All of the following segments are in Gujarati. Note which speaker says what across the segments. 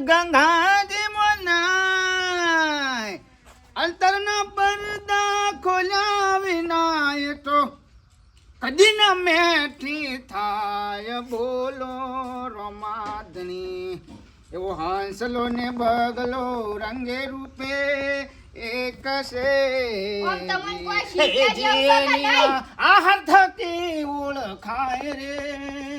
Speaker 1: ગંગાજી મનાય. અંતરના પરદા ખોલ્યા વિનાય તો કદી ન મેઠી થાય બોલો રમાદની એવો હાંસલો ને બગલો રંગે રૂપે એક છે. આ હરથકી ઓળખાય રે.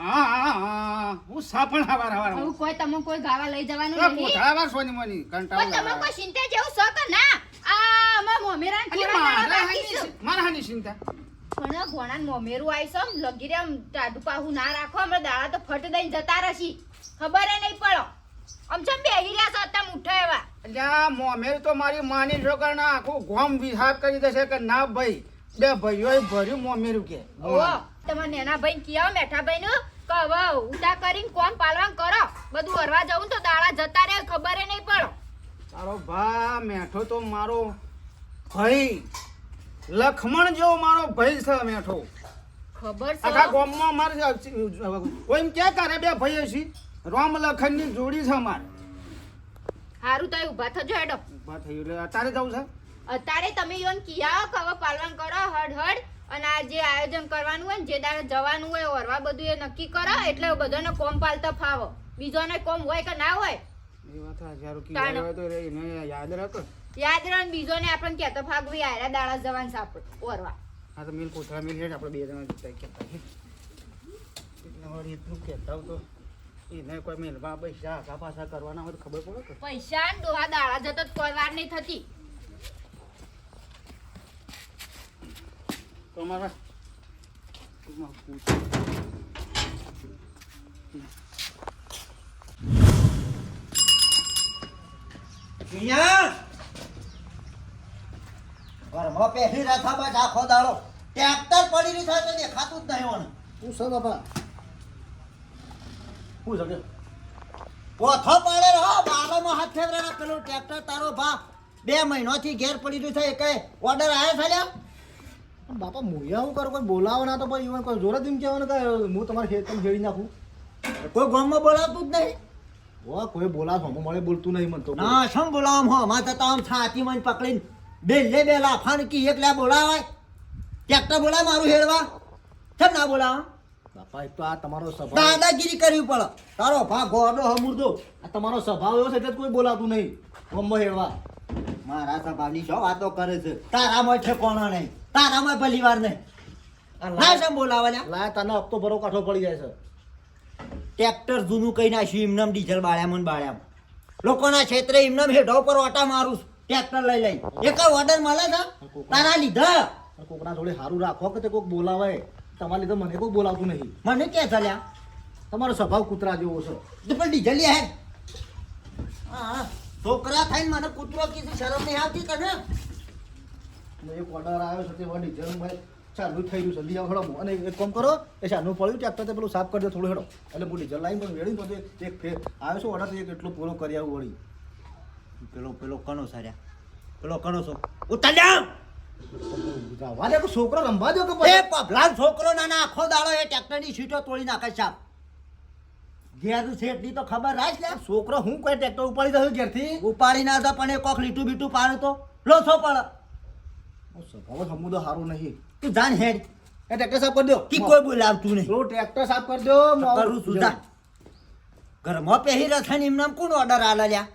Speaker 1: હું હવાર હવાર
Speaker 2: આવું કોઈ તમે કોઈ ગાવા લઈ જવાનું
Speaker 1: સોની મોની કંટાળો
Speaker 2: તમે કોઈ ચિંતા જેવું કે ના? આ અમાર મોમેરાન થોડા બાકી
Speaker 1: મારા હાની ચિંતા.
Speaker 2: પણ ભોણાન મોમેરું આવીશ આમ લગી રે આમ ટાઢું ના રાખો હમણાં દાડા તો ફટ દઈને જતા રહેશી. ખબર નહીં પડો. આમ ચમ બેહી રહ્યા છો અત્યારે મુઠ્ઠો એવા.
Speaker 1: અલ્યા મોમેર તો મારી માની આખું ગોમ વિહાર કરી દેશે કે ના ભાઈ. બે ભાઈઓ ભર્યું મોમેરું કે.
Speaker 2: ઓ તમારા નેના ભાઈ કિયા મેઠા ભાઈ નું કે હવે ઉતા કરીને કોમ પાલવાન કરો. બધું હરવા જવું તો દાડા જતા રહે ખબર નહીં પડો.
Speaker 1: તારો ભા મેઠો તો મારો ભાઈ. લખમણ જેવો મારો ભાઈ છે મેઠો.
Speaker 2: ખબર
Speaker 1: આખા
Speaker 2: છે
Speaker 1: ગામમાં મારે કોઈ એમ ક્યાં કરે બે ભાઈ છે રામ લખનની જોડી છે અમારે.
Speaker 2: હારું તો ઊભા થજો હેડો.
Speaker 1: ઊભા થયું એટલે અત્યારે જવું છે?
Speaker 2: અત્યારે તમે યોન કિયા કવ પાલવાન કરો હડ હડ અને આ જે આયોજન કરવાનું હોય ને જે દાડે જવાનું હોય ઓરવા બધું એ નક્કી કરો એટલે બધાને કોમ પાલતા ફાવો. બીજોને કોમ હોય કે ના હોય?
Speaker 1: યાદ રાખો.
Speaker 2: યાદ ને બીજોને આપણને કહેતો ફાગવી આયરા દાડા જવાનું સાપડ ઓરવા.
Speaker 1: હા તો મિલ કોથળા મિલ હેડ આપણે બે જણા જતા કહેતા એટલું કહેતા તો એને કોઈ મેલવા પૈસા આખા પાછા કરવાના હોય તો ખબર પડે
Speaker 2: પૈસા દોહા દાડા જતો કોઈ વાર નહીં થતી.
Speaker 1: તો અમારા ટૂંકમાં પૂછ-
Speaker 3: અહીંયા ઘરમાં પહેરી રથા બાદ આખો દાડો ટ્રેક્ટર પડી રહ્યું થાય તો દેખાતું જ નહીં ઓને
Speaker 1: શું છે બાપા? શું છે?
Speaker 3: પોથો પડે રહો બારોમાં હાથ ફેરવાના પેલું ટ્રેક્ટર તારો ભા બે મહિનાથી ઘેર પડી રહ્યું છે કઈ ઓર્ડર આવ્યા છે લ્યા?
Speaker 4: પણ બાપા મોયા હું કરું? કોઈ બોલાવો ના તો ભાઈ એવું કોઈ જોર એમ કહેવાનું કે હું તમારે ખેત તમે ખેડી નાખું.
Speaker 3: કોઈ ગામમાં બોલાવતું જ નહીં.
Speaker 4: ઓ કોઈ બોલાવ હમ મળે બોલતું નહીં મને તો.
Speaker 3: ના શું બોલાવમ હો માં તો આમ છાતી માં પકડીને બે લે બે લાફાન કી એક લે બોલાવાય. ટ્રેક્ટર બોલાય મારું હેડવા કેમ ના બોલાવ?
Speaker 4: બાપા એ તો આ તમારો સ્વભાવ.
Speaker 3: દાદાગીરી કરવી પડે. તારો ભા ગોડો હમુરદો
Speaker 4: આ તમારો સ્વભાવ એવો છે એટલે કોઈ બોલાતું નહીં. ગમો હેડવા
Speaker 3: મારા સ્વભાવની શું વાતો કરે છે? તારામાં છે કોણ નહીં તારામાં ભલી વાર નહીં. ના
Speaker 4: તને હપ્તો ભરો કાઠો પડી જાય છે.
Speaker 3: ટ્રેક્ટર જૂનું કઈ નાખ્યું એમનામ ડીઝલ બાળ્યામાં બાળ્યામાં. લોકોના ક્ષેત્રે એમનામ હેઠો પર ઓટા મારું ટ્રેક્ટર લઈ લઈ. એક ઓર્ડર મળે છે? તારા લીધા?
Speaker 4: કોકના જોડે સારું રાખો કે તે કોક બોલાવે? તમારા લીધે મને કોઈ બોલાવતું નહીં.
Speaker 3: મને કે ચાલ્યા?
Speaker 4: તમારો સ્વભાવ કૂતરા જેવો છે.
Speaker 3: પણ ડીઝલ લે હે. છોકરા થઈને મને કૂતરો કીધું શરમ નહીં આવતી કે ને
Speaker 4: એટલે એક ઓર્ડર આવ્યો છે તે વડી જરૂર ભાઈ ચાલુ થઈ ગયું છે. લઈ આવો હેડો અને એક કામ કરો એ શાનું પડ્યું ત્યાં તો પેલું સાફ કરજો થોડું હેડો. એટલે હું ડીઝલ લાવી પણ વેળી તો એક ફેર આવ્યો છે ઓર્ડર એક એટલો પૂરો કરી આવું વળી.
Speaker 3: પેલો પેલો કણો સાર્યા. પેલો કણો છો. ઉતાર્યા
Speaker 4: જવા દે કોઈ છોકરો રમવા દો કે
Speaker 3: એ પભલાન છોકરો નાના આખો દાડો એ ટ્રેક્ટરની સીટો તોડી નાખે સાહેબ ઘેર શેઠની તો ખબર રાખ લે
Speaker 4: છોકરો હું કોઈ ટ્રેક્ટર ઉપાડી દઉં ઘેરથી?
Speaker 3: ઉપાડી ના દે પણ એ કોક લીટું બીટું પાડે તો. લોસો પડે
Speaker 4: સ્વભાવ જ સારું નહીં.
Speaker 3: તું જાન હેડ.
Speaker 4: એ ટ્રેક્ટર સાફ કરી દો.
Speaker 3: કી કોઈ બોલાવતું નહીં.
Speaker 4: પેલું ટ્રેક્ટર સાફ કરી દો
Speaker 3: કરું છું જા. ઘરમાં પહેરી રથાની એમનામ કોણ ઓર્ડર આલા લ્યા?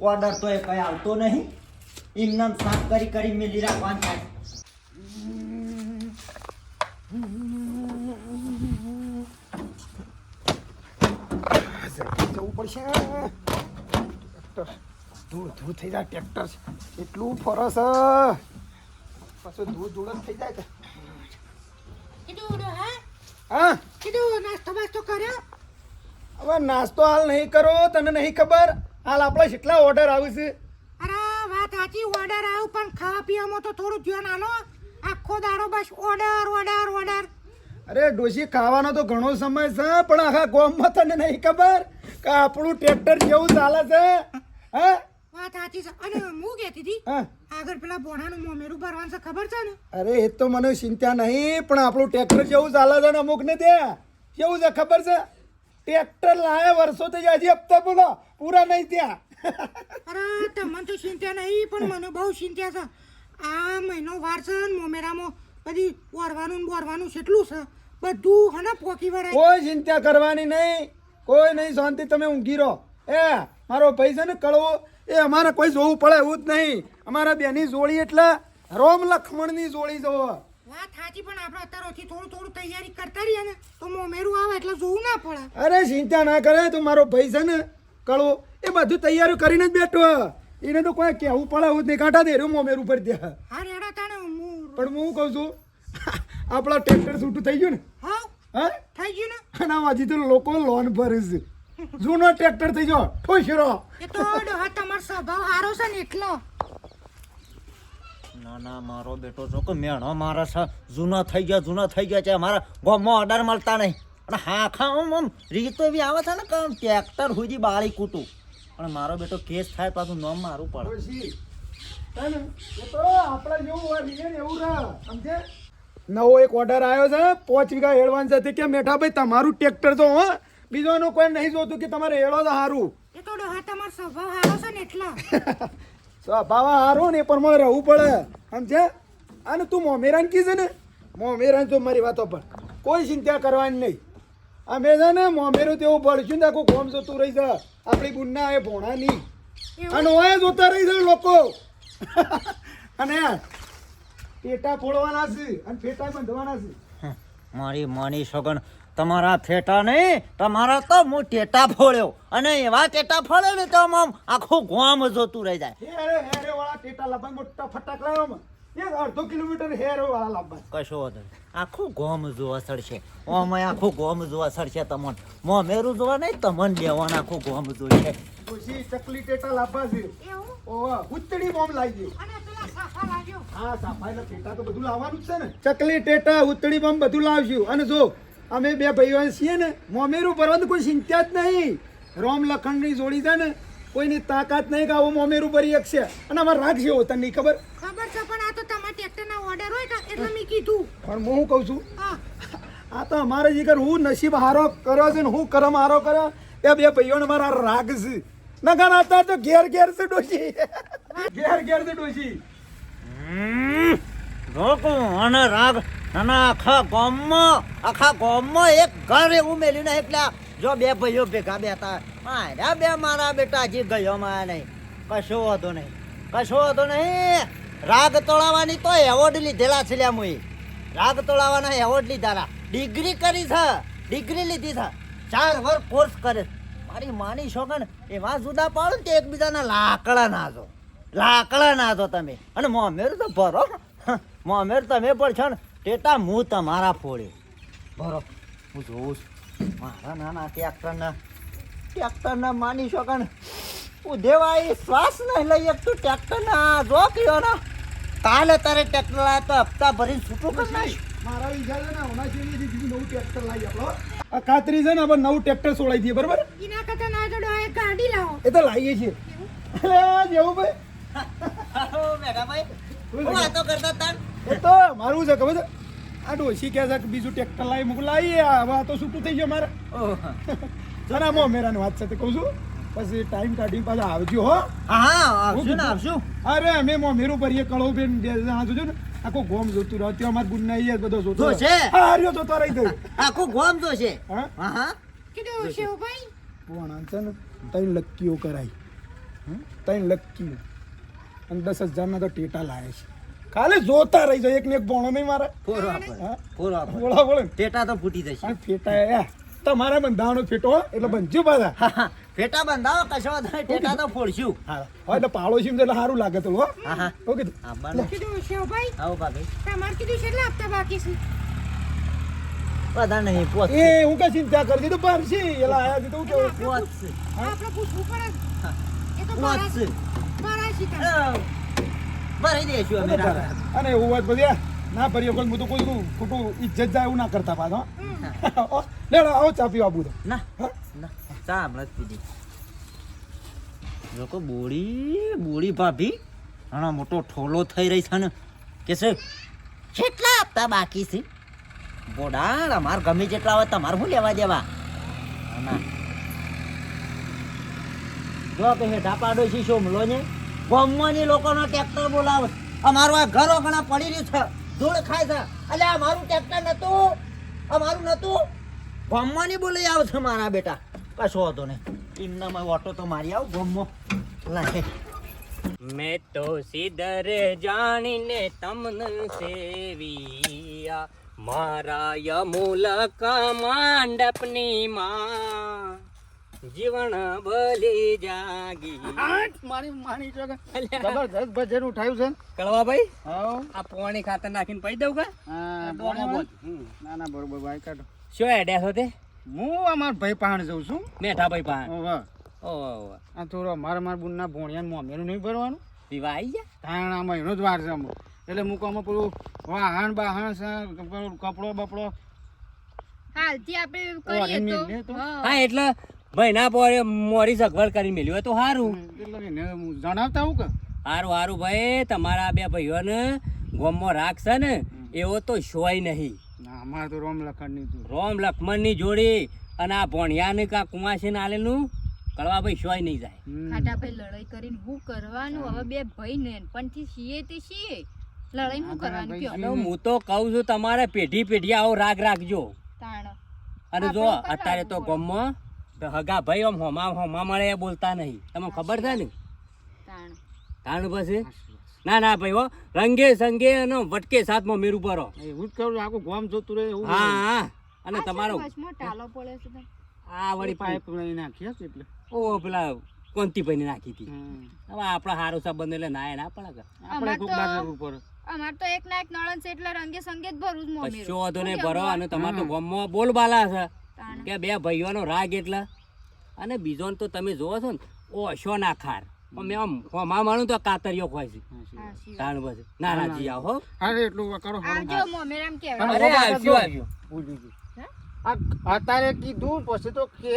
Speaker 3: ઓર્ડર તો એ કઈ આવતો નહીં. એમનામ સાફ કરી કરી મેલી રાખવાનું થાય
Speaker 1: જવું પડશે. ટ્રેક્ટર. ધૂળ ધૂળ થઈ જાય ટ્રેક્ટર. એટલું ફરસ પાછું ધૂળ ધૂળ જ થઈ જાય કે. હા? હવે નાસ્તો હાલ નહીં કરો તને નહીં ખબર? હાલ આપણે કેટલા ઓર્ડર આવે છે?
Speaker 5: અરે વાત સાચી ઓર્ડર આવ્યું પણ ખાવા પીવામાં તો થોડું ધ્યાન આલો. આખો દાડો બસ ઓર્ડર ઓર્ડર ઓર્ડર
Speaker 1: અરે ડોશી ખાવાનો તો ઘણો સમય છે પણ આખા ગોમમાં તને નહીં ખબર? કે આપણું ટ્રેક્ટર જેવું ચાલે છે? હે?
Speaker 5: વાત સાચી છે. અને હું કહેતી હતી આગળ પેલા બોણાનું મોમેરું ભરવાનું છે ખબર છે ને?
Speaker 6: અરે એ તો મને ચિંતા નહીં પણ આપણું ટ્રેક્ટર જેવું ચાલે છે ને અમુક ને ત્યાં કેવું છે ખબર છે? ટ્રેક્ટર લાયા વર્ષોથી જ હજી હપ્તા બોલો પૂરા નહીં ત્યાં
Speaker 5: અરે તમને તો ચિંતા નહીં પણ મને બહુ ચિંતા છે. આ મહિનો વાર છે ને મોમેરામાં બધી વરવાનું ને બોરવાનું કેટલું છે? બધું હને પોકી વળાય.
Speaker 6: કોઈ ચિંતા કરવાની નહીં. કોઈ નહીં શાંતિ તમે ઊંઘી રહો. એ મારો ભાઈ છે ને કળવો એ અમારે કોઈ જોવું પડે એવું જ નહીં. અમારા બેની જોડી એટલે રોમ લક્ષ્મણની જોડી જોવો
Speaker 5: વાત સાચી પણ આપણે અત્યારથી થોડું થોડું તૈયારી કરતા રહીએ ને તો મોમેરું આવે એટલે જોવું ના પડે.
Speaker 6: અરે ચિંતા ના કરે તો મારો ભાઈ છે ને કળવો એ બધું તૈયારી કરીને જ બેઠો. એને તો કોઈ કહેવું પડે એવું જ નહીં. કાંઠા દે રહ્યું મોમેરું ઉપર ત્યાં
Speaker 5: હા રેડા તાણે હું
Speaker 6: પણ હું કહું છું આપણા ટ્રેક્ટર છૂટું થઈ ગયું ને.
Speaker 5: હા
Speaker 6: હા?
Speaker 5: થઈ ગયું ને?
Speaker 6: અને આમ હજી તો લોકો લોન ભરે છે. જૂનો ટ્રેક્ટર થઈ ગયો. ઠોસરો
Speaker 5: એ તો તમારો સ્વભાવ સારો છે ને એટલો.
Speaker 3: ના ના મારો બેટો જો કે મેણો મારા છે. જૂના થઈ ગયા જૂના થઈ ગયા છે. મારા ગામમાં ઓર્ડર મળતા નહીં. અને હા ખા આમ આમ રીતો એવી આવે છે ને કે ટ્રેક્ટર સુધી બાળી કૂટું. પણ મારો બેટો કેસ થાય પાછું નામ મારું પડે.
Speaker 6: ડોશી, હે ને? એ તો આપણા જેવું એવું રહે, સમજે? નવો એક ઓર્ડર આવ્યો છે. પાંચ વીઘા એડવાન્સ હતી કે મેઠાભાઈ તમારું ટ્રેક્ટર તો હો. બીજોનું કોઈ નહીં જોતું કે તમારે એળો તો સારું
Speaker 5: એ તો ડોહા તમારો સ્વભાવ સારો છે ને એટલો.
Speaker 6: સ્વભાવ સારું ને પણ મારે રહેવું પડે. સમજે અને તું મોમેરાન છે ને? મોમેરાન તો મારી વાતો પર. કોઈ ચિંતા કરવાની નહીં. અમે છે ને મોમેરું તેવું ભળશું ને આખું કોમ જોતું રહી છે. આપણી બુનના એ ભોણા નહીં અને ઓય જોતા રહી છે લોકો. અને પેટા ફોડવાના છે અને ફેટા બંધવાના છે.
Speaker 3: મારી માની સગન તમારા ફેટા નહીં તમારા તો હું ટેટા ફોડ્યો. અને એવા ટેટા ફોડ્યો ને તો આમ આખું ગામ જોતું રહી જાય.
Speaker 6: હેરે હેરે વાળા ટેટા લાવવા મોટા ફટાક લાવ્યો એક અડધો કિલોમીટર હેરે વાળા લાંબા
Speaker 3: કશો વાંધો. આખું ગોમ જોવા સડશે ઓમાં આખું ગોમ જોવા સડશે તમને. મોમેરું જોવા નહીં તમને લેવાનું આખું ગોમ જોશે.
Speaker 6: ખુશી ચકલી ટેટા લાંબા છે.
Speaker 5: એવું?
Speaker 6: ઓવા ઉતડી બોમ લાવી દે
Speaker 5: અને પેલા સાફા લાગ્યો
Speaker 6: હા સાફાઈના ટેટા તો બધું લાવવાનું છે ને. ચકલી ટેટા ઉતળી બમ બધું લાવશું. અને જો અમે બે ભાઈઓ છીએ ને મોમેરું ભરવાનું કોઈ ચિંતા જ નહીં. રોમ લખણની જોડી છે ને કોઈની તાકાત નહીં કે આવું મોમેરું ભરી શકશે. અને અમારે રાખશે હોતા નહીં ખબર?
Speaker 5: ખબર છે પણ આ તો તમારા ટ્રેક્ટરના ઓર્ડર હોય કે? એટલે મેં કીધું.
Speaker 6: પણ હું શું કહું છું?
Speaker 5: હા.
Speaker 6: આ તો અમારે જીગર હું નસીબ હારો કર્યો છે ને હું કરમ હારો કર્યો એ બે ભાઈઓને મારા રાગ છે. નગર હતા તો ઘેર ઘેર છે ડોશી.
Speaker 3: અને રાગ. જો નહીં. કશો વાંધો નહીં. રાગ તોડાવવાની તો એવોર્ડ લીધેલા છે લ્યા મુઈ. રાગ તોડાવવાના એવોર્ડ લીધાલા. ડિગ્રી કરી છે. ડિગ્રી લીધી છે. ચાર વર્ષ કોર્સ કરે મારી માની શોખન એવા જુદા પાડો ને કે એકબીજાના લાકડા નાજો લાકડા ના તો તમે. અને મોમેર તો ભરો. મોમેર તમે પણ છો ને ટેટા હું તમારા ફોડે ભરો. હું જોઉં છું. મારા નાના ટ્રેક્ટરના ટ્રેક્ટરના માની છોકન હું દેવાય શ્વાસ નહીં લઈ શકતું ટ્રેક્ટરના જો કયો ને કાલે તારે ટ્રેક્ટર લાવ્યા તો હપ્તા ભરીને છૂટું કરી નાખ.
Speaker 6: મારા વિચાર છે ને હમણાં જેવી બીજું નવું ટ્રેક્ટર લાવી આપણો આ ખાતરી છે ને આપણે નવું ટ્રેક્ટર સોડાઈ દઈએ બરાબર?
Speaker 5: એના કરતા ના જોડો ગાડી લાવો.
Speaker 6: એ તો લાવીએ છીએ. એટલે જેવું ભાઈ.
Speaker 3: મેઘાભાઈ હું વાતો કરતા તાર
Speaker 6: એ તો મારું છે ખબર છે? આ ડોસી કહે છે કે બીજું ટ્રેક્ટર લાવી મૂકું. લાવીએ હવે આ તો છૂટું થઈ ગયો મારે. જરા મો મેરાની વાત સાથે કહું છું. પછી ટાઈમ કાઢીને પાછા આવજો હો.
Speaker 3: હા આવજો ને આવજો.
Speaker 6: અરે અમે મો મેરું ભરીએ કળો બેન બે જણા જોજો ને. આખું ગોમ જોતું રહ્યો. ત્યાં અમાર ગુન્ના ઈ બધો જોતો
Speaker 3: છે
Speaker 6: રહ્યો. હા રહ્યો જોતો રહી ગયો.
Speaker 3: આખું ગોમ જો
Speaker 6: હા?
Speaker 3: હા હા.
Speaker 5: કીધું શિવભાઈ
Speaker 6: પોણા છે ને ત્રણ લક્કીઓ કરાઈ. તઈ લક્કીઓ. અને દસ હજારના તો ટેટા લાવે છે. ખાલી જોતા રહી જાય એક ને એક બોણો નહીં મારે. બોલા બોલે
Speaker 3: ટેટા તો ફૂટી જશે.
Speaker 6: ફેટા એ તમારા બંધાવાનો ફેટો એટલે બંધ્યું પાછા.
Speaker 3: ફેટા બંધાવો કશો ટેટા તો ફોડશું.
Speaker 6: હા એટલે પાડોશી એટલે સારું લાગે તો હો.
Speaker 3: હા હા.
Speaker 6: કીધું.
Speaker 3: આવો ભાભી
Speaker 5: તમારે કીધું છે એટલે આપતા બાકી છે.
Speaker 3: બધા નહીં પોત
Speaker 6: એ હું કઈ ચિંતા કરી દીધું પારસી એલા આયા દીધું કેવું?
Speaker 3: પોત છે.
Speaker 5: આપણે પૂછવું પડે. એ તો
Speaker 3: પોત છે.
Speaker 5: બારાશી કરે
Speaker 3: અ, ભરાઈ દઈશું અમે.
Speaker 6: અને એવું વાત તો ના ભરી કોઈ હું તો કોઈ ખોટું ઇજ્જત જાય એવું ના કરતા પાછો હો. લેડો આવો ચા પીવા બુધો.
Speaker 3: ના ના ચા હમણાં જ પીધી. લોકો બોડી બોળી ભાભી ઘણા મોટો ઠોલો થઈ રહી છે ને કે છે કેટલા હપ્તા બાકી છે બોડાળ અમાર ગમે જેટલા હોય તમારે શું લેવા દેવા? જો કે હેઠા પાડો છે સોમલો ને. ગામમાંની લોકોનો ટ્રેક્ટર બોલાવે. અમારું આ ઘરો ઘણા પડી રહ્યું છે. ધૂળ ખાય છે. એટલે અમારું ટ્રેક્ટર નતું અમારું નતું ગામમાંની બોલી આવે છે મારા બેટા. કશો હતો ને એમનામાં ઓટો તો મારી આવ, ગામમાં. લાગે
Speaker 7: મેં તો સીધર જાણીને તમને સેવિયા. મારા યમુલકા માંડપની માં. જીવન ભલી જાગી.
Speaker 1: મારી માની છો જબરદસ્ત ભજન ઉઠાયું છે
Speaker 7: કળવા ભાઈ. આ પોણી ખાતર નાખીને પડી દઉં કા?
Speaker 1: ના ના બરોબર ભાઈ કાઢો.
Speaker 7: શું એડ્યા છો તે?
Speaker 1: હું અમાર ભાઈ પાણ જઉં છું.
Speaker 7: મેઠા ભાઈ પાન
Speaker 1: ઓહો.
Speaker 7: ઓ
Speaker 1: આ થોડો મારા મારા બુનના ભોણિયા મોમેરું નહીં ભરવાનું?
Speaker 7: પીવા આવી ગયા?
Speaker 1: આ મહિનો જ વાર છે એટલે મૂકવામાં પેલું વાહણ બાહણ છે કપડો બપડો.
Speaker 2: હાલથી આપણે કરીએ તો. હા
Speaker 7: એટલે ભાઈ ના પોરે મોરી સગવડ કરી મેલ્યું હોય તો સારું
Speaker 1: એટલે એને હું જણાવતા હું કે?
Speaker 7: સારું સારું ભાઈ તમારા બે ભાઈઓને ગોમમાં રાખશે ને એવો તો શોય નહીં.
Speaker 1: અમારે તો રોમ લખણની તું
Speaker 7: રોમ લક્ષ્મણની જોડી અને આ ભણિયાને કા કુમાશીને આલેલું કળવા ભાઈ શોય નહીં જાય.
Speaker 1: ખાટા
Speaker 2: ભાઈ લડાઈ કરીને હું કરવાનું? હવે બે ભાઈ નેનપણથી છીએ તે સીએ. લડાઈ હું કરવાનું કયો?
Speaker 7: હું તો કહું છું તમારે પેઢી પેઢી આવો રાગ રાખજો. અને જો અત્યારે તો
Speaker 2: કરવાનું
Speaker 7: હગા ભાઈ આમ હોમા હોમા મળે એ બોલતા નહીં. તમને ખબર છે ને?
Speaker 2: તાણ.
Speaker 7: તાણ પછી? ના ના ભાઈ હો રંગે સંગે અને વટકે સાથમાં મેરું પરો
Speaker 1: એવું જ કરું આખું ગોમ જોતું રહે એવું
Speaker 7: હા હા. અને
Speaker 2: આ
Speaker 7: તમારો
Speaker 2: શું ટાલો પડે છે તો?
Speaker 7: આ વળી
Speaker 1: પાઇપ લઈ નાખીએ છે એટલે.
Speaker 7: ઓ પેલા કોંતીભાઈ નાખી હતી. હવે આપણા હારો સંબંધ એટલે ના એ ના પડે
Speaker 1: આપણે કોક
Speaker 2: તો-
Speaker 1: ઉપર
Speaker 2: અમાર તો એક ના એક નળન છે એટલે રંગે સંગે જ ભરું જ મોમેરું.
Speaker 7: કશો વાંધો નહીં
Speaker 2: શું
Speaker 7: ભરો અને તમારે તો ગામમાં બોલબાલા છે. કે બે ભાઈઓનો રાગ એટલે. અને બીજો તો તમે જોવો છો ને ઓશો ના ખાર અમે આમ હોમા માણું તો કાતરિયો ખોય છે. તાણ બસ. ના ના જી આવો
Speaker 1: અરે એટલું કરો
Speaker 2: આવજો મોમેરામ કે
Speaker 7: અરે આવજો આવજો
Speaker 1: ભૂલી ગયું. આ અત્યારે કીધું પછી તો કે.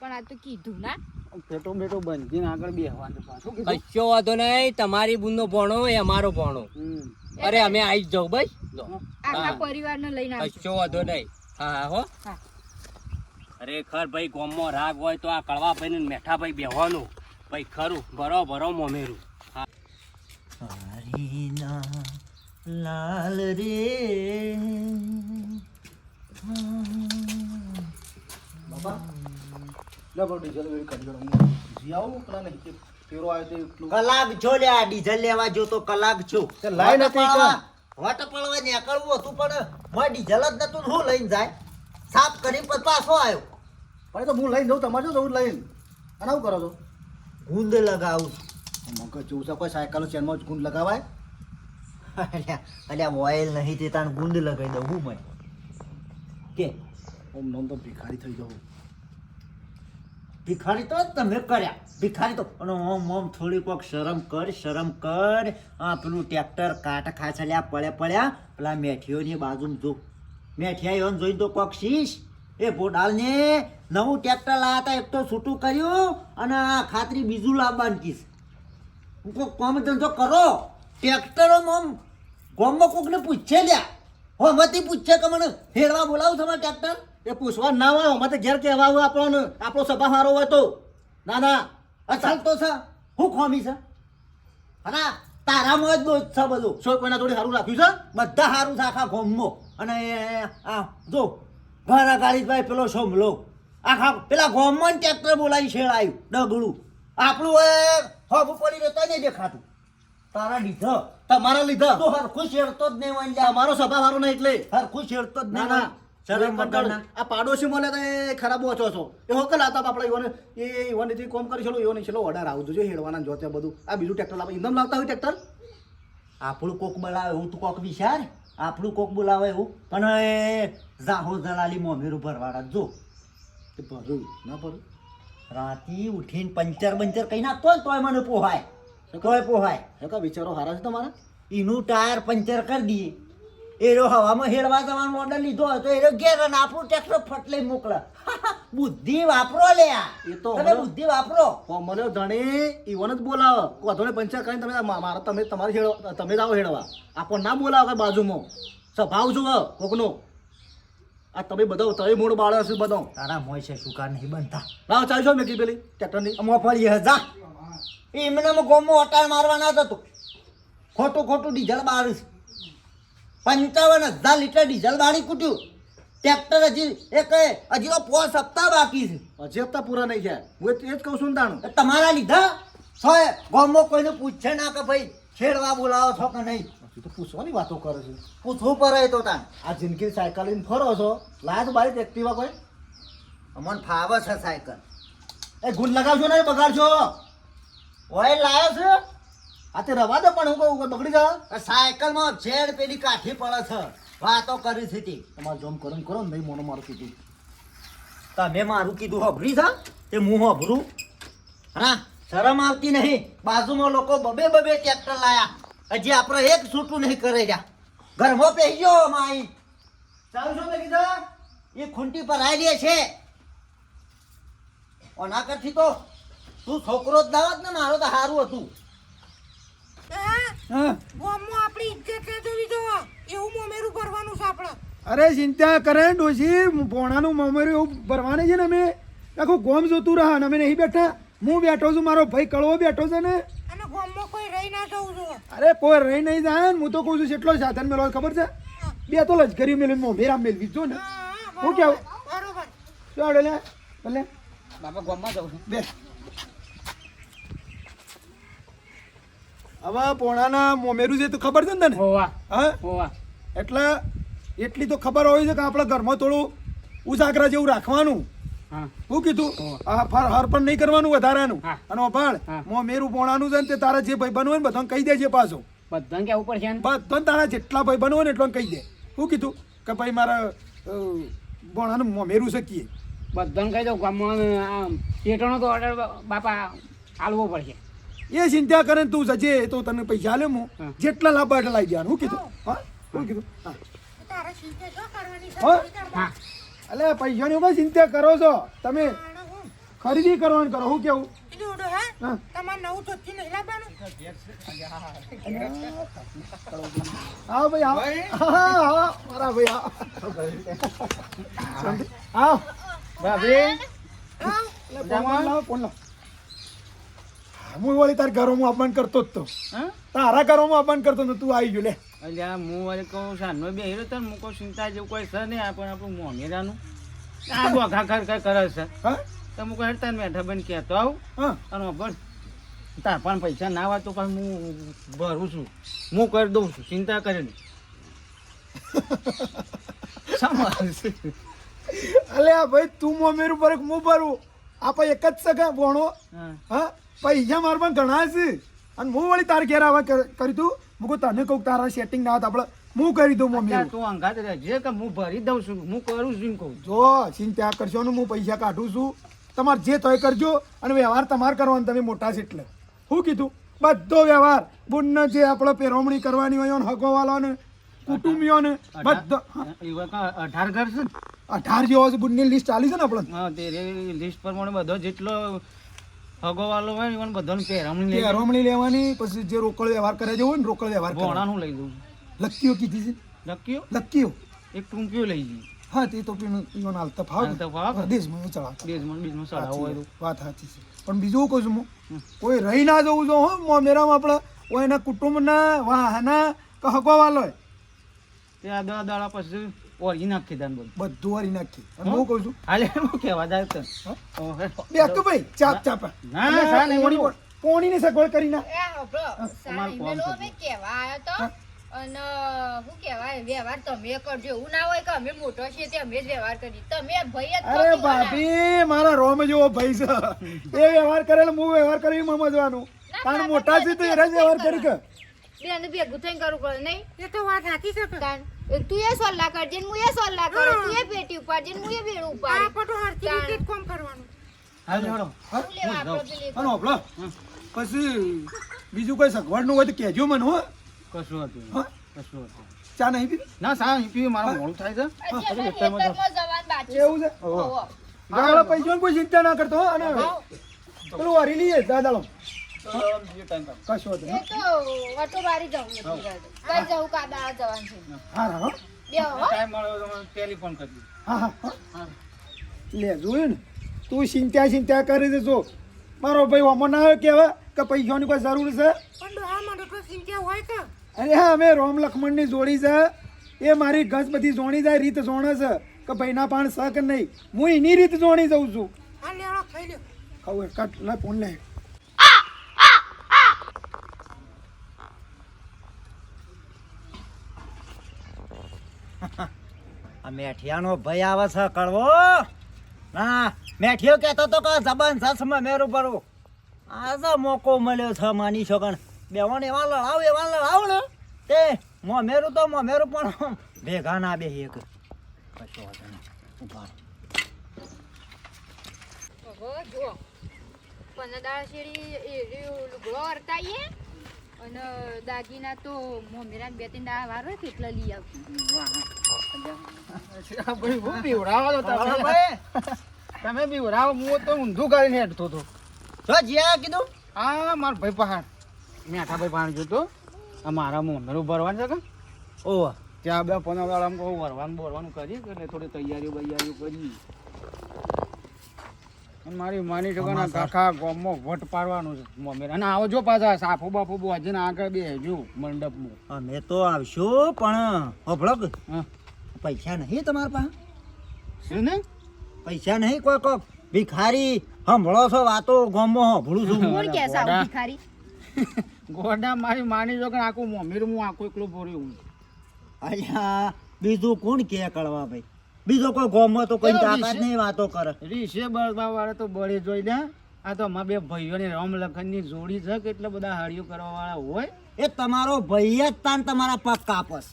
Speaker 2: પણ આ તો કીધું ના.
Speaker 1: પેટો બેટો બંધીને આગળ બેહવાનું પાછું
Speaker 7: કશો વાંધો નહીં તમારી બુનનો ભણો એ અમારો ભણો. અરે અમે આવી જ જાઉં ભાઈ.
Speaker 2: આખા પરિવારને લઈને
Speaker 7: કશો વાંધો નહીં. હા હા હો.
Speaker 2: હા.
Speaker 7: ખરેખર ભાઈ ગોમમાં રાગ હોય તો આ કળવા ભાઈ ને મેઠા ભાઈ બેહવાનું. ભાઈ ખરું. ભરો ભરો મોમેરું
Speaker 3: લાલ રે.
Speaker 4: બાપા લે બરો ડીઝલ કરી પેલા નહીં ફેરો આવ્યો તો
Speaker 3: લેવા જો તો કલાક વટ પડવા- નીકળવું હતું પણ મોય ડીઝલ જ નતું હું લઈને જાય. સાફ કરી પછી આવ્યો.
Speaker 4: પણ તો હું લઈને જઉં તમારે શું જવું લઈને? અને આવું કરો છો?
Speaker 3: ગુંદ લગાવું
Speaker 4: મગજ જોઉં છે કોઈ સાયકલ ચેનમાં જ ગુંદ લગાવાય?
Speaker 3: અલ્યા અલ્યા ઓઇલ નહીં તે તાણ ગુંદ લગાવી દઉં હું મને. કે?
Speaker 4: ઓમ નોમ તો ભિખારી થઈ જવું
Speaker 3: ભિખારી તો તમે કર્યા. ભિખારી તો અને ઓમ ઓમ થોડીક વખત શરમ કર શરમ કર. આ પેલું ટ્રેક્ટર કાટ ખાચલ્યા પડ્યા પડ્યા. પેલા મેઠીઓની બાજુમાં જો મેઠિયા એવન જોઈને તો કોક શીશ. એ બોડાલને નવું ટ્રેક્ટર લાવતા એક તો છૂટું કર્યું અને આ ખાતરી બીજું લાવવાનું કીશ. કોક કોમ ધંધો કરો. ટ્રેક્ટરોમાં ગામમાં કોકને પૂછે લ્યા. હોમતી પૂછે કે મને ફેરવા બોલાવું તમારે ટ્રેક્ટર
Speaker 4: એ પૂછવા ના હોય મતે ઘેર કહેવા આવે આપણો આપણો સભા સારો હોય તો. ના ના.
Speaker 3: અચાલ તો છે હું ખોમી છે હા તારામાં જ દોષ છે બધું.
Speaker 4: શું કોઈના જોડે સારું રાખ્યું છે?
Speaker 3: બધા સારું છે આખા ગોમમાં. અને આ જો ઘણા અગાડી ભાઈ પેલો સોમલો આખા પેલા ગોમન ટ્રેક્ટર બોલાવી શેળાયું ડગડું. આપણું એ હોબું પડી રહેતો નહીં દેખાતું. તારા લીધો.
Speaker 4: તમારા લીધા?
Speaker 3: તો હરખું શેરતો જ નહીં હોય
Speaker 4: અમારો સભા વાળો નહીં એટલે.
Speaker 3: હરખું શેરતો જ નહીં
Speaker 4: ના
Speaker 3: શરમ વગરના
Speaker 4: આ પાડોશી મને તો એ ખરાબ ઓછો છો. એ હોકલ હતા આપણે ઈવન એ ઈવનથી કોમ કરી છેલો ઈવન છેલ્લો ઓર્ડર આવું જોઈએ હેડવાના જોતે બધું. આ બીજું ટ્રેક્ટર લાવે ઇન્ધમ લાવતા હોય ટ્રેક્ટર
Speaker 3: આપણું કોક બોલાવે હું તું કોક વિચાર. આપણું કોક બોલાવે એવું? પણ એ જાહો દલાલી મોમેરું ભરવાડા જો.
Speaker 4: તે ભરું ના ભરું?
Speaker 3: રાતી ઉઠીને પંચર બંચર કહી નાખતો હોય તોય મને પોહાય. તોય પોહાય.
Speaker 4: કા? વિચારો સારા છે તમારા?
Speaker 3: એનું ટાયર પંચર કરી દઈએ. એરો હવામાં હેડવા જવાનો ઓર્ડર લીધો હતો એરો ઘેર અને આપણું ટ્રેક્ટર ફટલે મોકલે. બુદ્ધિ વાપરો લે આ.
Speaker 4: એ તો
Speaker 3: તમે બુદ્ધિ વાપરો.
Speaker 4: મને ધણી ઈવન જ બોલાવો. વાંધો પંચાયત કરીને તમે મારો તમે તમારી હેડો તમે જ આવો હેડવા. આપણને ના બોલાવો કે બાજુમાં. સ્વભાવ જુઓ કોકનો. આ તમે બધા તમે મૂળ બાળો છો બધો.
Speaker 3: તારા મોય છે સુકાર નહીં બનતા.
Speaker 4: લાવ ચાલશો મેં પેલી. ટ્રેક્ટરની
Speaker 3: મફળી હજા એમને ગોમો અટાર મારવાના હતો. ખોટું ખોટું ડીઝલ બાળીશ પંચાવન હજાર લીટર ડીઝલ બાળી કૂટ્યું. ટ્રેક્ટર હજી એક હજી તો પોસ હપ્તા બાકી છે.
Speaker 4: હજી હપ્તા પૂરા નહીં છે હું એ જ કહું છું તાણું.
Speaker 3: એ તમારા લીધા? છો ગોમો કોઈને પૂછે ના કે ભાઈ છેડવા બોલાવો છો કે નહીં?
Speaker 4: તો પૂછવાની વાતો કરે છે.
Speaker 3: પૂછવું પડે તો તાણ.
Speaker 4: આ જિંદગી સાયકલ લઈને ફરો છો. લાજ બારી એક્ટિવા કોઈ?
Speaker 3: અમને ફાવે છે સાયકલ.
Speaker 4: એ ગુણ લગાવશો ને બગાડશો
Speaker 3: ઓય લાયો છે?
Speaker 4: આ તે રવા દે પણ હું કહું બગડી જા
Speaker 3: સાયકલ સાયકલમાં છેડ પેલી કાઠી પડે છે. વાતો કરી છે તે
Speaker 4: તમારે જોમ કરો કરો નહીં મોનો મારું કીધું.
Speaker 3: તમે મારું કીધું હભરી છે તે હું હભરું. હા શરમ આવતી નહીં. બાજુમાં લોકો બબે બબે ટ્રેક્ટર લાયા. હજી આપણે એક છૂટું નહીં કરી રહ્યા ઘરમાં ગયો માઈ ચાલુ છો કીધા? એ ખૂંટી પર આવી છે. ઓના કરથી તો તું છોકરો જ દાવત ને મારો તો સારું હતું.
Speaker 6: અરે ચિંતા કરે ડોશી. ભોણાનું મમરું એવું ભરવાની છે ને અમે. આખું ગોમ જોતું રહ્યા અને અમે નહીં બેઠા. હું બેઠો છું મારો ભાઈ કળવો બેઠો છે ને.
Speaker 5: અને ગામમાં કોઈ રહી ના જવું જોવો
Speaker 6: અરે કોઈ રહી નહીં જાય હું તો કહું છું કેટલો સાધન મેળવો ખબર છે? બે તો લશ્કરી મેળવી મોમેરા મેળવી જો ને.
Speaker 5: હા,
Speaker 6: કેવું?
Speaker 5: બરોબર.
Speaker 6: લે? ભલે
Speaker 1: બાપા ગોમમાં જાઉં છું.
Speaker 6: બે હવે પોણાના મોમેરું છે તો ખબર છે ને તને?
Speaker 1: હોવા.
Speaker 6: હા? એટલે એટલી તો ખબર હોય છે કે આપણા ઘરમાં થોડું ઉજાગરા જેવું રાખવાનું.
Speaker 1: હા.
Speaker 6: શું કીધું હરપણ નહીં કરવાનું વધારાનું. અને
Speaker 1: હા.
Speaker 6: મો મેરું પોણાનું છે ને તે તારા જે ભાઈ બનવું હોય ને બધાને કહી દેજે પાછો.
Speaker 1: બધાને કેવું પડશે
Speaker 6: બધાને તારા જેટલા ભાઈ બનવું હોય ને એટલો કહી દે. શું કીધું કે ભાઈ મારા પોણાનું મો મેરું શકીએ
Speaker 1: બધાને કહી દઉં ગામમાં પેટોનો તો ઓર્ડર બાપા આલવો પડશે.
Speaker 6: એ ચિંતા કરે તું સજે તો તને પૈસા લે હું
Speaker 1: હા.
Speaker 6: જેટલા લાભ એટલા લઈ દેવાનું હું કીધું? હા. શું કીધું? હા. હા?
Speaker 1: હા.
Speaker 6: એટલે પૈસાની ઉપર ચિંતા કરો છો. તમે ખરીદી કરવાની કરો. કેવું?
Speaker 5: હા?
Speaker 6: હા.
Speaker 5: તમારે નવું ચોખ્ખી નહીં
Speaker 6: આવો ભાઈ આવો હા હા મારા ભાઈ આવો
Speaker 1: ભાભી.
Speaker 5: હા.
Speaker 6: ફોન લાવો ફોન લાવો. હું વળી તાર ઘરોમાં અપમાન કરતો જ તો.
Speaker 1: હા?
Speaker 6: તારા ઘરોમાં અપમાન કરતો તો તું આવી ગયો લે.
Speaker 1: અલ્યા હું વળી કહું સાનો બે હીરો તને મૂકો ચિંતા જેવું કોઈ છે નહીં પણ આપણું મોમેરાનું આ બોઘા ખર ખર કરે છે.
Speaker 6: હા?
Speaker 1: તો મૂકો કહું હેડતા બેઠા બન કહેતો આવું.
Speaker 6: હા.
Speaker 1: અને પણ તાર પણ પૈસા ના હોય તો પણ હું ભરું છું. હું કરી દઉં છું ચિંતા કરે નહીં.
Speaker 6: અલે આ ભાઈ તું મોમેરું પર હું ભરું. આપણે એક જ સગા ભણો
Speaker 1: હા.
Speaker 6: હા? પૈસા માર પણ ઘણા છે. અને હું વળી તાર ઘેર આવા કરી તું હું કહું તને કહું તારા સેટિંગ ના આપણે હું કરી દઉં મમ્મી
Speaker 1: તું અંગાત રહેજે કે હું ભરી દઉં છું હું કરું છું કહું.
Speaker 6: જો ચિંતા કરશો ને હું પૈસા કાઢું છું. તમારે જે તોય કરજો અને વ્યવહાર તમારે કરવાનો તમે મોટા છે એટલે. શું કીધું બધો વ્યવહાર. બુનને જે આપણે પેરોમણી કરવાની હોય ને હગોવાલાને કુટુંબીઓને બધો
Speaker 1: અઢાર ઘર છે
Speaker 6: અઢાર જેવો છે બુનની લિસ્ટ ચાલી છે ને આપણે
Speaker 1: તે લિસ્ટ પ્રમાણે બધો જેટલો હગોવાલો હોય ને બધાને પહેરામણી લઈ
Speaker 6: પેરોમણી લેવાની પછી જે રોકડ વ્યવહાર કરે જેવો હોય ને રોકડ વ્યવહાર.
Speaker 1: ભોણાનું લઈ દઉં
Speaker 6: લક્કીઓ કીધી છે?
Speaker 1: લક્કીઓ?
Speaker 6: લક્કીઓ?
Speaker 1: એક ટૂંકીઓ લઈ જઈ
Speaker 6: હા તે તો પીણું પીવાનું હાલતા ફાવે. હા, દેશમાં ચલાવતા
Speaker 1: દેશમાં બીજમાં ચડાવો હોય
Speaker 6: વાત સાચી છે. પણ બીજું કહું છું હું કોઈ રહી ના જવું જો હો મેરામાં આપણે કોઈ એના કુટુંબના વાહના કે હોય
Speaker 1: તે આ દાડા પછી ઓરી નાખી દાન બધું
Speaker 6: બધું વારી નાખી. હું? કહું છું?
Speaker 1: હાલે હું કહેવા જાય તો
Speaker 6: બે ભાઈ ચાપ ચાપ.
Speaker 1: ના, ના, નહીં મળવું.
Speaker 6: પોણીની સગવડ કરી ના.
Speaker 2: એ
Speaker 1: કોમ
Speaker 2: મેલો
Speaker 1: કરજો.
Speaker 2: અમે તો. અને શું કહેવાય વ્યવહાર તમે કરજો. એવું ના હોય કે અમે મોટો છીએ તે અમે જ વ્યવહાર કરી તમે ભાઈ
Speaker 6: અરે. ભાભી મારા રોમ જેવો ભાઈ છે. એ વ્યવહાર કરેલો હું વ્યવહાર કરી મજવાનું કારણ મોટા છે તો એના જ વ્યવહાર કરી કે?
Speaker 2: બેન ભેગું થઈને કરવું પડે નહીં.
Speaker 5: એ તો વાત સાચી છે
Speaker 2: તું એ સોલ્લા કરજે ને હું એ સોલ્લા કરું તું એ પેટી ઉપાડજે ને હું એ ઉપાડ
Speaker 5: આ બધું હરખી રીતે કામ કરવાનું.
Speaker 1: હાલ જોડો
Speaker 2: શું લેવા આપણો પેલી
Speaker 6: અને હોભળો પછી બીજું કોઈ સગવડનું હોય તો કહેજો મને હો.
Speaker 1: કશું હતું કશું હતું
Speaker 6: ચા નહીં પીધી
Speaker 1: ના સા પીવી મારું મોડું થાય છે.
Speaker 6: એવું છે?
Speaker 2: હોવો.
Speaker 6: આગળ પૈસાની કોઈ ચિંતા ના કરતો હો, અને પેલું હરી લઈએ દાદાલો કશો વાંધો
Speaker 2: એ
Speaker 6: નહીં.
Speaker 2: તો ઓટો વાળી જવું કઈ જવું કાદા જવાનું છે.
Speaker 6: હા હા હા.
Speaker 2: બે હો.
Speaker 1: ટાઈમ મળ્યો તો મને ટેલિફોન કરજો
Speaker 6: હા હા હા. લે જોયું ને? તું ચિંતા ચિંતા કરી દેજો મારો ભાઈ ઓમો ના આવ્યો કેવા કે પૈસાની કોઈ જરૂર છે?
Speaker 5: પણ ડોહા મને તો ચિંતા હોય કે?
Speaker 6: અરે હા અમે રોમ લક્ષ્મણની જોડી છે. એ મારી ઘસ બધી જોણી જાય રીત જોણે છે. કે ભાઈના પાણ છે કે નહીં? હું એની રીત જોણી જઉં છું.
Speaker 5: હા લેવડો ખાઈ લ્યો
Speaker 6: ખાવું કાટ લે ફોન લે.
Speaker 3: આ મેઠિયાનો ભય આવે છે, કડવો. ના, મેઠિયો કહેતો તો કે જબરજસ્ત મેરું ભરું આજે મોકો મળ્યો છે માની છોકણ બેવાને એવા લડાવ એવા લડાવ ને. તે મોમેરું તો મોમેરું પણ ભેગા ના બે એક. કશો
Speaker 2: જુઓ. પંદર શેરી એ લુગડો હરતાઈએ અને દાગીના તો મોમેરા બે ત્રણ દા વાર હોય કેટલા લઈ આવું.
Speaker 1: બીવડાવો તમે?
Speaker 3: ભાઈ?
Speaker 1: તમે બીવડાવો હું તો ઊંધું કરીને હેઠતો હતો.
Speaker 3: તો જ્યાં કીધું?
Speaker 1: હા મારો ભાઈ પહાડ. મેઠા ભાઈ પાણી જોતો. આ મારા મોમેરું ભરવાનું છે કે?
Speaker 3: ઓહ.
Speaker 1: ત્યાં બે પોના વાળા કહું વરવાનું બોરવાનું કરીએ કે એટલે થોડી તૈયારીઓ બૈયારીઓ કરી અને મારી માની છે કે ના કાકા ગોમમાં વટ પાડવાનું છે. મમ્મી અને આવો જો પાછા સાફો બાફો બોજીને આગળ બે બેસજો મંડપમાં.
Speaker 3: અમે તો આવશું પણ હોભળો પૈસા નહીં તમારા પાસે?
Speaker 1: શું ને?
Speaker 3: પૈસા નહીં? કોઈ કોઈ ભિખારી હંભળો છો વાતો ગોમો સાંભળું છું.
Speaker 2: કોણ કે આવું ભિખારી?
Speaker 1: ગોડા મારી માની જો કે આખું મમ્મી હું આખું એકલું ભર્યું હું.
Speaker 3: અલ્યા બીજું કોણ કે કળવા ભાઈ? બીજો કોઈ ગોમમાં તો કોઈ તાકાત નહીં વાતો કરે.
Speaker 1: રીસે બળવા વાળા તો બળે જોઈ દે આ તો અમારા બે ભાઈઓની રામ લખનની જોડી છે કે એટલા બધા હાડીઓ કરવા વાળા હોય.
Speaker 3: એ તમારો ભાઈ જ તાન તમારા પગ કાપસ.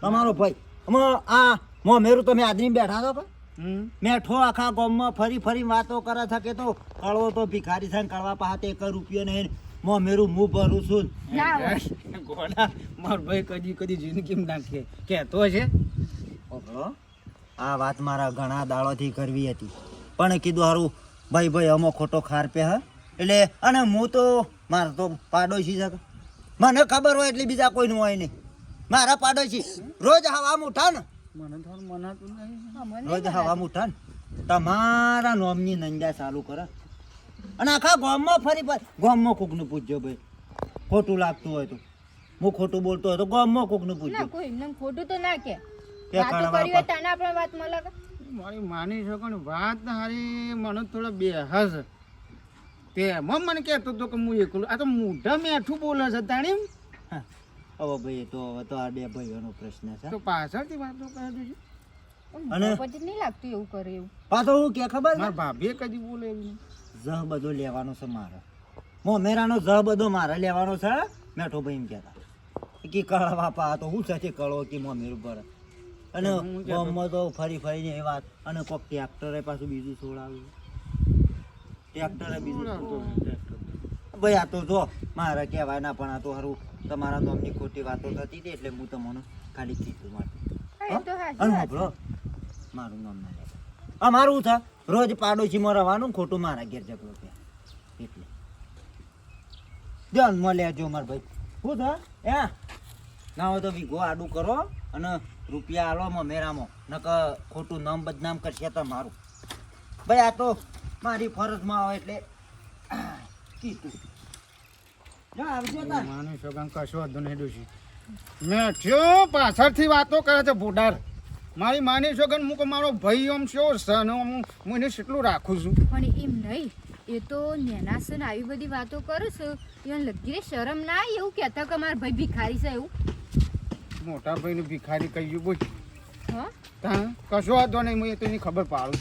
Speaker 3: તમારો ભાઈ. આમાં આ મો મેરું તમે આદમી બેઠા છો મેઠો આખા ગામમાં ફરી ફરી વાતો કરે છે કે તો કળવો તો ભિખારી થાય ને કળવા પાસે એક રૂપિયો નહીં. મો મેરું મું ભરું છું.
Speaker 2: ના
Speaker 1: ગોડા મારો ભાઈ કદી કદી જિંદગી નાખે. કહેતો છે.
Speaker 3: ઓહો. આ વાત મારા ઘણા દાડોથી કરવી હતી. પણ કીધું હારું ભાઈ ભાઈ અમો ખોટો ખાર પે હા? એટલે અને હું તો મારે તો પાડોશી છે મને ખબર હોય એટલે બીજા કોઈનું હોય નહીં. મારા પાડોશી? રોજ હવા ઉઠા ને. રોજ હવા ઉઠા ને. તમારા નોમની નંજા ચાલુ કરે અને આખા ગામમાં ફરી ફરી ગામમાં કોકનું પૂછજો ભાઈ. ખોટું લાગતું હોય તો. હું ખોટું બોલતો હોય તો ગામમાં કોકનું પૂછજો
Speaker 2: કોઈ એમને ખોટું તો ના કે.
Speaker 3: કળવા?
Speaker 1: મારી માની શકો ને વાત હારી મને થોડો બે હસ તે એમાં મને કહેતો હતો કે હું એકલું આ તો મોઢા મેઠું બોલે છે તાણી
Speaker 3: હા. હવે ભાઈ તો હવે તો આ બે ભાઈઓનો પ્રશ્ન છે.
Speaker 1: તો પાછળથી વાતો કરે છે
Speaker 3: અને-
Speaker 2: પછી નહીં લાગતું એવું કરે એવું.
Speaker 3: હું કે ખબર છે?
Speaker 1: મારા ભાભીએ કદી બોલે એવું
Speaker 3: જહ બધો લેવાનો છે મારે. મોમેરાનો જહ બધો મારે લેવાનો છે મેઠો ભાઈ એમ કહેતા. કે કળા બાપા તો હું છે કળો કે મોમેર ઉપર. અને
Speaker 1: હું
Speaker 3: તો ફરી ફરીને એ વાત. અને કોક ટ્રેક્ટરે પાછું બીજું છોડાવ્યું. ટ્રેક્ટરે બીજું. ભાઈ આ તો જો મારે કહેવાય ના પણ આ તો સારું તમારા નામની ખોટી વાતો થતી હતી એટલે હું તમને ખાલી કીધું
Speaker 2: હાચી
Speaker 3: અને. સાંભળો મારું નામ ના લેતા મારું થા રોજ પાડોશીમાં રહેવાનું ખોટું મારા ઘેર ઝઘડો ત્યાં એટલે. ધ્યાનમાં લેજો માર ભાઈ. શું થા એ ના હોય તો વીઘો આડું કરો અને રૂપિયા આલો મેરામાં. નક ખોટું નામ બદનામ કરશે મારું. ભાઈ આ તો મારી ફરજમાં આવે એટલે કીધું. જો આવજો
Speaker 1: માની શકો કશો વાંધો નહીં ડોશી. મેઠ્યો પાછળથી વાતો કરે છે ભૂડાર. મારી માની શકો ને હું મારો ભાઈ આમ શો સન આમ હું એને કેટલું રાખું છું?
Speaker 2: પણ એમ નહીં. એ તો નેના આવી બધી વાતો કરે છે. એને લગી શરમ ના આવે એવું કહેતા કે મારા ભાઈ ભિખારી છે એવું.
Speaker 1: મોટા ભાઈને ભિખારી કહ્યું બોલ.
Speaker 2: હા?
Speaker 1: કશો વાંધો નહીં હું એ તો એની ખબર પાડું.